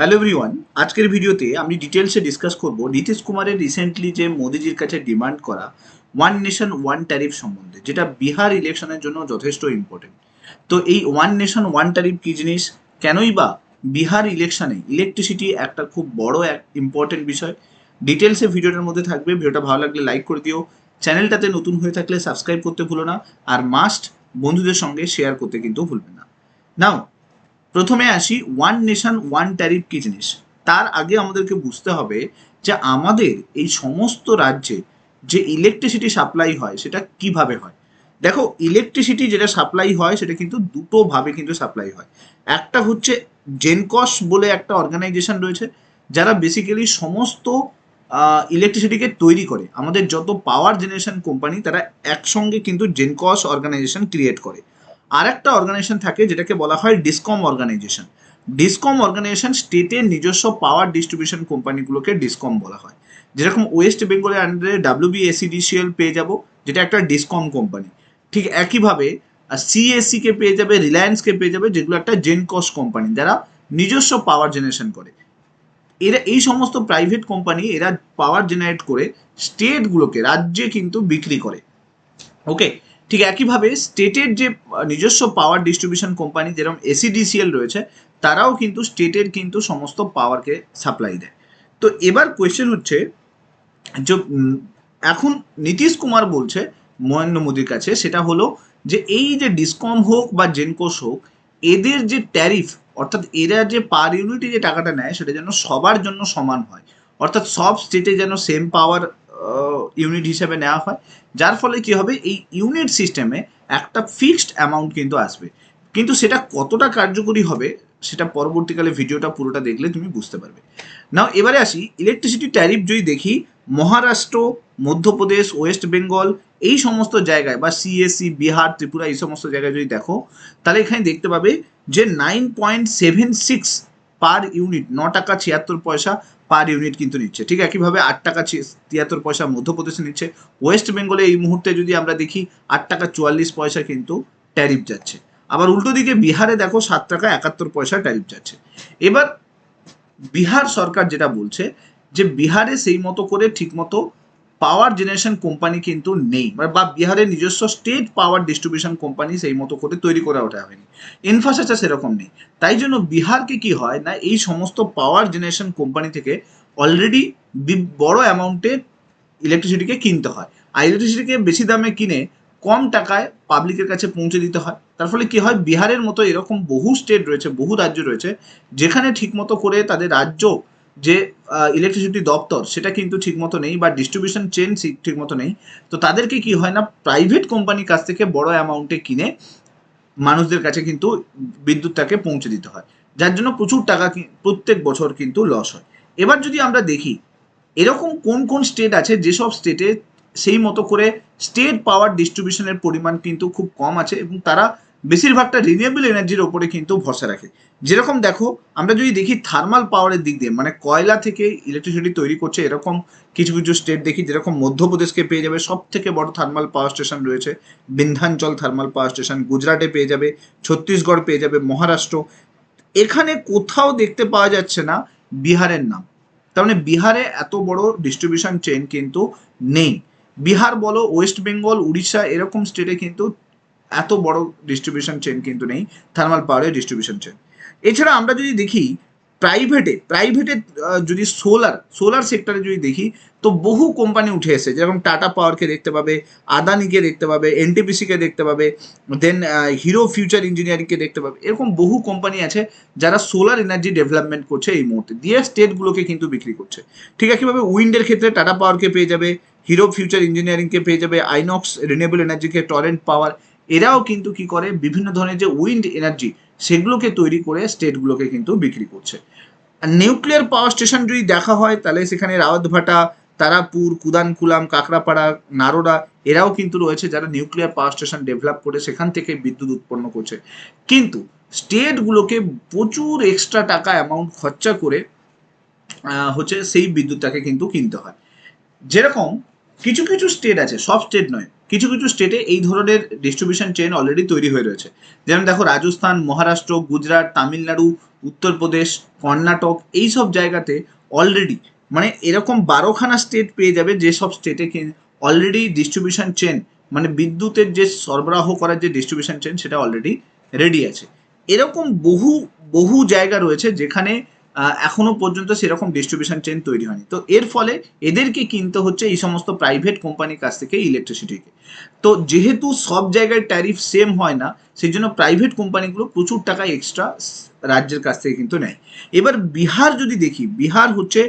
Hello everyone আজকের ভিডিওতে আমি ডিটেলসে ডিসকাস করব নীতিশ কুমারের রিসেন্টলি যে মোদিজির কাছে ডিমান্ড করা ওয়ান নেশন ওয়ান ট্যারিফ সম্বন্ধে, যেটা বিহার ইলেকশনের জন্য যথেষ্ট ইম্পর্টেন্ট তো এই ওয়ান নেশন ওয়ান ট্যারিফ কী জিনিস? কেনই বা বিহার ইলেকশনে ইলেকট্রিসিটি একটা খুব বড় এক ইম্পর্টেন্ট বিষয়। ডিটেলসে ভিডিওটার মধ্যে থাকবে, ভিডিওটা ভালো লাগলে লাইক করে দিও। চ্যানেলটাতে নতুন হয়ে থাকলে সাবস্ক্রাইব করতে ভুলো না। আর মাস্ট বন্ধুদের সঙ্গে শেয়ার করতে কিন্তু ভুলবে না। নাও প্রথমে আসি ওয়ান নেশন ওয়ান ট্যারিফ কি জিনিস? তার আগে আমাদেরকে বুঝতে হবে যে আমাদের এই সমস্ত রাজ্যে যে ইলেকট্রিসিটি সাপ্লাই হয়, সেটা কীভাবে হয়? দেখো ইলেকট্রিসিটি যেটা সাপ্লাই হয়, সেটা কিন্তু দুটো ভাবে কিন্তু সাপ্লাই হয়। একটা হচ্ছে জেনকস বলে একটা অর্গানাইজেশন রয়েছে, যারা বেসিক্যালি সমস্ত ইলেকট্রিসিটিকে তৈরি করে। আমাদের যত পাওয়ার জেনারেশন কোম্পানি তারা একসঙ্গে কিন্তু জেনকস অর্গানাইজেশন ক্রিয়েট করে। আর একটা অর্গানাইজেশন থাকে যেটাকে বলা হয় ডিসকম অর্গানাইজেশন ডিসকম অর্গানাইজেশন স্টেটের নিজস্ব পাওয়ার ডিস্ট্রিবিউশন কোম্পানিগুলোকে ডিসকম বলা হয়। যেরকম ওয়েস্ট বেঙ্গলের আন্ডারে ডাব্লিউবিএসিডিসিএল পেয়ে যাব, যেটা একটা ডিসকম কোম্পানি ঠিক একইভাবে সিএসসি পেয়ে যাবে রিলায়েন্সকে পেয়ে যাবে, যেগুলো একটা জেনকস কোম্পানি যারা নিজস্ব পাওয়ার জেনারেশন করে। এরা, এই সমস্ত প্রাইভেট কোম্পানি এরা পাওয়ার জেনারেট করে স্টেটগুলোকে রাজ্যে কিন্তু বিক্রি করে। ওকে ঠিক একইভাবে স্টেটের যে নিজস্ব পাওয়ার ডিস্ট্রিবিউশন কোম্পানি যেরকম এসিডিসিএল রয়েছে, তারাও কিন্তু স্টেটের কিন্তু সমস্ত পাওয়ারকে সাপ্লাই দেয়। তো এবার কোয়েশ্চেন হচ্ছে যে এখন নীতিশ কুমার বলছে নরেন্দ্র মোদীর কাছে, সেটা হলো যে, এই যে ডিসকম হোক বা জেনকোস হোক, এদের যে ট্যারিফ অর্থাৎ এরা যে পার ইউনিটে যে টাকাটা নেয়, সেটা যেন সবার জন্য সমান হয়। অর্থাৎ সব স্টেটে যেন সেম পাওয়ার ইউনিট হিসেবে নেওয়া হয়, যার ফলে কি হবে, এই ইউনিট সিস্টেমে একটা ফিক্সড অ্যামাউন্ট কিন্তু আসবে। কিন্তু সেটা কতটা কার্যকরী হবে, সেটা পরবর্তীকালে ভিডিওটা পুরোটা দেখলে তুমি বুঝতে পারবে। নাও এবারে আসি ইলেকট্রিসিটি ট্যারিফ যদি দেখি, মহারাষ্ট্র, মধ্যপ্রদেশ ওয়েস্ট বেঙ্গল এই সমস্ত জায়গায় বা সিএসসি বিহার ত্রিপুরা, এই সমস্ত জায়গায় যদি দেখো, তাহলে এখানে দেখতে পাবে যে nine point seven six per unit ন টাকা ছিয়াত্তর পয়সা পার ইউনিট কিন্তু নিচ্ছে। ঠিক একইভাবে আট টাকা তিয়াত্তর পয়সা মধ্যপ্রদেশে নিচ্ছে। ওয়েস্ট বেঙ্গলে এই মুহূর্তে যদি আমরা দেখি, আট টাকা চুয়াল্লিশ পয়সা কিন্তু ট্যারিফ যাচ্ছে। আবার উল্টো দিকে বিহারে দেখো, সাত টাকা একাত্তর পয়সা ট্যারিফ যাচ্ছে। এবার বিহার সরকার যেটা বলছে, যে বিহারে সেই মতো করে ঠিকমতো পাওয়ার জেনারেশন কোম্পানি কিন্তু নেই। মানে বা বিহারের নিজস্ব স্টেট পাওয়ার ডিস্ট্রিবিউশন কোম্পানি সেই মতো করে তৈরি করা ওঠা হয়নি। ইনফ্রাস্ট্রাকচার সেরকম নেই। তাই জন্য বিহারকে কি হয় না, এই সমস্ত পাওয়ার জেনারেশন কোম্পানি থেকে অলরেডি বড় অ্যামাউন্টে ইলেকট্রিসিটিকে কিনতে হয়। আর ইলেকট্রিসিটিকে বেশি দামে কিনে কম টাকায় পাবলিকের কাছে পৌঁছে দিতে হয়। তার ফলে কি হয়, বিহারের মতো এরকম বহু স্টেট রয়েছে, বহু রাজ্য রয়েছে, যেখানে ঠিকমতো করে তাদের রাজ্য যে ইলেকট্রিসিটি দপ্তর, সেটা কিন্তু ঠিকমতো নেই বা ডিস্ট্রিবিউশন চেন ঠিকমতো নেই। তো তাদেরকে কি হয় না প্রাইভেট কোম্পানির কাছ থেকে বড় অ্যামাউন্টে কিনে মানুষদের কাছে কিন্তু বিদ্যুৎটাকে পৌঁছে দিতে হয়। যার জন্য প্রচুর টাকা প্রত্যেক বছর কিন্তু লস হয়। এবার যদি আমরা দেখি, এরকম কোন কোন স্টেট আছে, যেসব স্টেটে সেই মতো করে স্টেট পাওয়ার ডিস্ট্রিবিউশনের পরিমাণ কিন্তু খুব কম আছে এবং তারা বেশিরভাগটা রিনিউয়েবল এনার্জির ওপরে কিন্তু ভরসা রাখে। যেরকম দেখো, আমরা যদি দেখি থার্মাল পাওয়ারের দিক দিয়ে মানে কয়লা থেকে ইলেকট্রিসিটি তৈরি করছে, এরকম কিছু কিছু স্টেট দেখি, যেরকম মধ্যপ্রদেশকে পেয়ে যাবে সব থেকে বড় থার্মাল পাওয়ার স্টেশন রয়েছে, বিন্ধ্যাঞ্চল থার্মাল পাওয়ার স্টেশন গুজরাটে পেয়ে যাবে, ছত্তিশগড় পেয়ে যাবে, মহারাষ্ট্র। এখানে কোথাও দেখতে পাওয়া যাচ্ছে না বিহারের নাম। তার মানে বিহারে এত বড় ডিস্ট্রিবিউশন চেন কিন্তু নেই। বিহার বলো ওয়েস্ট বেঙ্গল উড়িষ্যা, এরকম স্টেটে কিন্তু এত বড় ডিস্ট্রিবিউশন চেন কিন্তু নেই থার্মাল পাওয়ারের ডিস্ট্রিবিউশন চেন এছাড়া আমরা যদি দেখি প্রাইভেটে প্রাইভেটে যদি সোলার সোলার সেক্টরে যদি দেখি, তো বহু কোম্পানি উঠে এসে যেরকম টাটা পাওয়ারকে দেখতে পাবে আদানিকে দেখতে পাবে এনটিপিসিকে দেখতে পাবে দেন হিরো ফিউচার ইঞ্জিনিয়ারিংকে দেখতে পাবে। এরকম বহু কোম্পানি আছে যারা সোলার এনার্জি ডেভেলপমেন্ট করছে এই মুহূর্তে। দিয়ে স্টেটগুলোকে কিন্তু বিক্রি করছে। ঠিক একইভাবে উইন্ডের ক্ষেত্রে টাটা পাওয়ারকে পেয়ে যাবে হিরো ফিউচার ইঞ্জিনিয়ারিংকে পেয়ে যাবে আইনক্স রিনিউয়েবল এনার্জিকে টরেন্ট পাওয়ার এরাও কিন্তু কি করে? বিভিন্ন ধরনের যে উইন্ড এনার্জি সেগুলোকে তৈরি করে স্টেটগুলোকে কিন্তু বিক্রি করছে। নিউক্লিয়ার পাওয়ার স্টেশন যদি দেখা হয়, তাহলে সেখানে রাওয়াতভাটা, তারাপুর, কুদানকুলাম, কাকড়াপাড়া, নারোডা, এরাও কিন্তু রয়েছে যারা নিউক্লিয়ার পাওয়ার স্টেশন ডেভেলপ করে সেখান থেকে বিদ্যুৎ উৎপন্ন করছে। কিন্তু স্টেটগুলোকে প্রচুর এক্সট্রা টাকা অ্যামাউন্ট খরচা করে হচ্ছে সেই বিদ্যুৎটাকে কিন্তু কিনতে হয়। যেরকম কিছু কিছু স্টেট আছে, সব স্টেট নয় কিছু কিছু স্টেটে এই ধরনের ডিস্ট্রিবিউশন চেন অলরেডি তৈরি হয়ে রয়েছে। যেমন দেখো রাজস্থান, মহারাষ্ট্র, গুজরাট, তামিলনাড়ু, উত্তরপ্রদেশ, কর্ণাটক, এই সব জায়গাতে অলরেডি মানে এরকম বারোখানা স্টেট পেয়ে যাবে যেসব স্টেটে অলরেডি ডিস্ট্রিবিউশন চেন মানে বিদ্যুতের যে সরবরাহ করার যে ডিস্ট্রিবিউশন চেন সেটা অলরেডি রেডি আছে। এরকম বহু বহু জায়গা রয়েছে যেখানে এখনও পর্যন্ত সেরকম ডিস্ট্রিবিউশন চেন তৈরি হয়নি। তো এর ফলে এদেরকে কিনতে হচ্ছে এই সমস্ত প্রাইভেট কোম্পানির কাছ থেকে ইলেকট্রিসিটিকে তো যেহেতু সব জায়গায় ট্যারিফ সেম হয় না, সেই জন্য প্রাইভেট কোম্পানিগুলো প্রচুর টাকা এক্সট্রা রাজ্যের কাছ থেকে কিন্তু নেয়। এবার বিহার যদি দেখি, বিহার হচ্ছে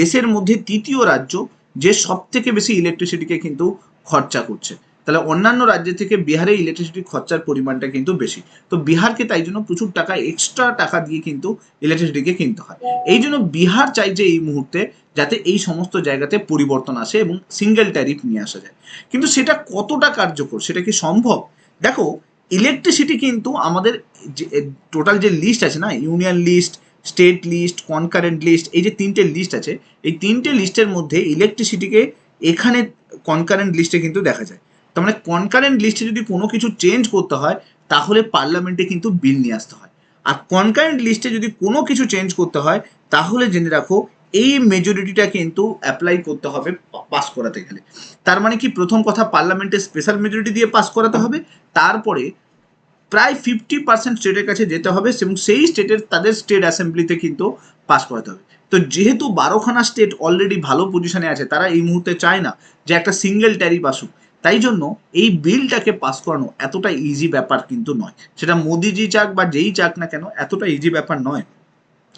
দেশের মধ্যে তৃতীয় রাজ্য যে সব থেকে বেশি ইলেকট্রিসিটিকে কিন্তু খরচা করছে। তাহলে অন্যান্য রাজ্যের থেকে বিহারে ইলেকট্রিসিটি খরচার পরিমাণটা কিন্তু বেশি। তো বিহারকে তাই জন্য প্রচুর টাকা এক্সট্রা টাকা দিয়ে কিন্তু ইলেকট্রিসিটিকে কিনতে হয়। এই জন্য বিহার চাইছে এই মুহূর্তে যাতে এই সমস্ত জায়গাতে পরিবর্তন আসে এবং সিঙ্গেল ট্যারিফ নিয়ে আসা যায়। কিন্তু সেটা কতটা কার্যকর, সেটা কি সম্ভব? দেখো ইলেকট্রিসিটি কিন্তু আমাদের যে টোটাল যে লিস্ট আছে না union list state list concurrent list এই যে তিনটে লিস্ট আছে, এই তিনটে লিস্টের মধ্যে ইলেকট্রিসিটিকে এখানে কনকারেন্ট লিস্টে কিন্তু দেখা যায়। তার মানে কনকারেন্ট লিস্টে যদি কোনো কিছু চেঞ্জ করতে হয়, তাহলে পার্লামেন্টে কিন্তু বিল নিয়ে আসতে হয়। আর কনকারেন্ট লিস্টে যদি কোনো কিছু চেঞ্জ করতে হয়, তাহলে জেনে রাখো, এই মেজরিটিটা কিন্তু অ্যাপ্লাই করতে হবে পাস করাতে গেলে। তার মানে কি প্রথম কথা পার্লামেন্টে স্পেশাল মেজরিটি দিয়ে পাস করাতে হবে, তারপরে প্রায় ফিফটি পার্সেন্ট স্টেটের কাছে যেতে হবে এবং সেই স্টেটের তাদের স্টেট অ্যাসেম্বলিতে কিন্তু পাস করাতে হবে। তো যেহেতু বারোখানা স্টেট অলরেডি ভালো পজিশনে আছে, তারা এই মুহূর্তে চায় না যে একটা সিঙ্গেল ট্যারিফ আসুক তাই জন্য এই বিলটাকে পাস করানো এতটা ইজি ব্যাপার কিন্তু নয়। সেটা মোদিজি চাক বা যেই চাক না কেন, এতটা ইজি ব্যাপার নয়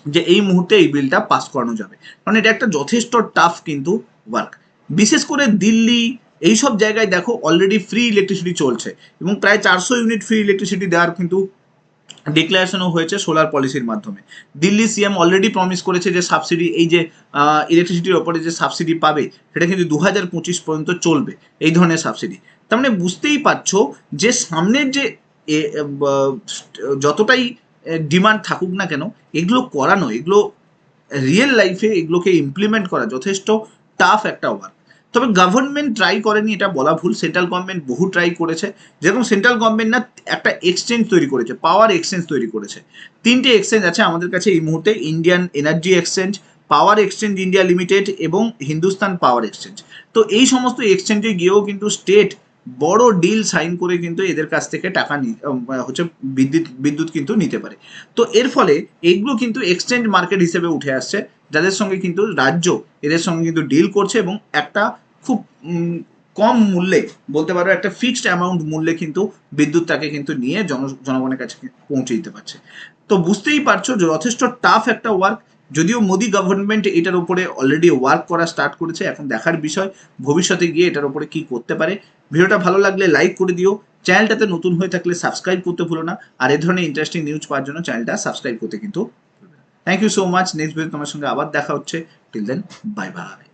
যে এই মুহূর্তে এই বিলটা পাস করানো যাবে। কারণ এটা একটা যথেষ্ট টাফ কিন্তু ওয়ার্ক বিশেষ করে দিল্লি, এইসব জায়গায় দেখো অলরেডি ফ্রি ইলেকট্রিসিটি চলছে এবং প্রায় চারশো ইউনিট ফ্রি ইলেকট্রিসিটি দেওয়ার কিন্তু ডিক্লারেশনও হয়েছে সোলার পলিসির মাধ্যমে। দিল্লি সিএম অলরেডি প্রমিস করেছে যে সাবসিডি এই যে ইলেকট্রিসিটির ওপরে যে সাবসিডি পাবে, সেটা কিন্তু দু হাজার পঁচিশ পর্যন্ত চলবে, এই ধরনের সাবসিডি তার মানে বুঝতেই পারছ যে সামনের যে যতটাই ডিমান্ড থাকুক না কেন, এগুলো করানো এগুলো রিয়েল লাইফে এগুলোকে ইমপ্লিমেন্ট করা যথেষ্ট টাফ একটা ওয়ার্ক তবে গভর্নমেন্ট ট্রাই করেনি, এটা বলা ভুল। সেন্ট্রাল গভর্নমেন্ট বহু ট্রাই করেছে। যেরকম সেন্ট্রাল গভর্নমেন্ট না, একটা এক্সচেঞ্জ তৈরি করেছে পাওয়ার এক্সচেঞ্জ তৈরি করেছে। তিনটে এক্সচেঞ্জ আছে আমাদের কাছে এই মুহূর্তে Indian energy exchange power exchange India limited এবং হিন্দুস্তান পাওয়ার এক্সচেঞ্জ তো এই সমস্ত এক্সচেঞ্জে গিয়েও কিন্তু স্টেট বড় ডিল সাইন করে কিন্তু এদের কাছ থেকে টাকা হচ্ছে বিদ্যুৎ বিদ্যুৎ কিন্তু নিতে পারে। তো এর ফলে এগুলো কিন্তু এক্সচেঞ্জ মার্কেট হিসেবে উঠে আসছে, যাদের সঙ্গে কিন্তু রাজ্য এদের সঙ্গে কিন্তু ডিল করছে এবং একটা খুব কম মূল্যে বলতে পারো একটা ফিক্সড অ্যামাউন্ট মূল্যে কিন্তু বিদ্যুৎটাকে কিন্তু নিয়ে জন জনগণের কাছে পৌঁছে দিতে পারছে। তো বুঝতেই পারছ যথেষ্ট টাফ একটা ওয়ার্ক যদিও মোদি গভর্নমেন্ট এটার উপরে অলরেডি ওয়ার্ক করা স্টার্ট করেছে, এখন দেখার বিষয় ভবিষ্যতে গিয়ে এটার উপরে কি করতে পারে। ভিডিওটা ভালো লাগলে লাইক করে দিও। চ্যানেলটাতে নতুন হয়ে থাকলে সাবস্ক্রাইব করতে ভুলো না। আর এ ধরনের ইন্টারেস্টিং নিউজ পাওয়ার জন্য চ্যানেলটা সাবস্ক্রাইব করতে কিন্তু thank you so much next video তোমার সঙ্গে আবার দেখা হচ্ছে। Till then bye bye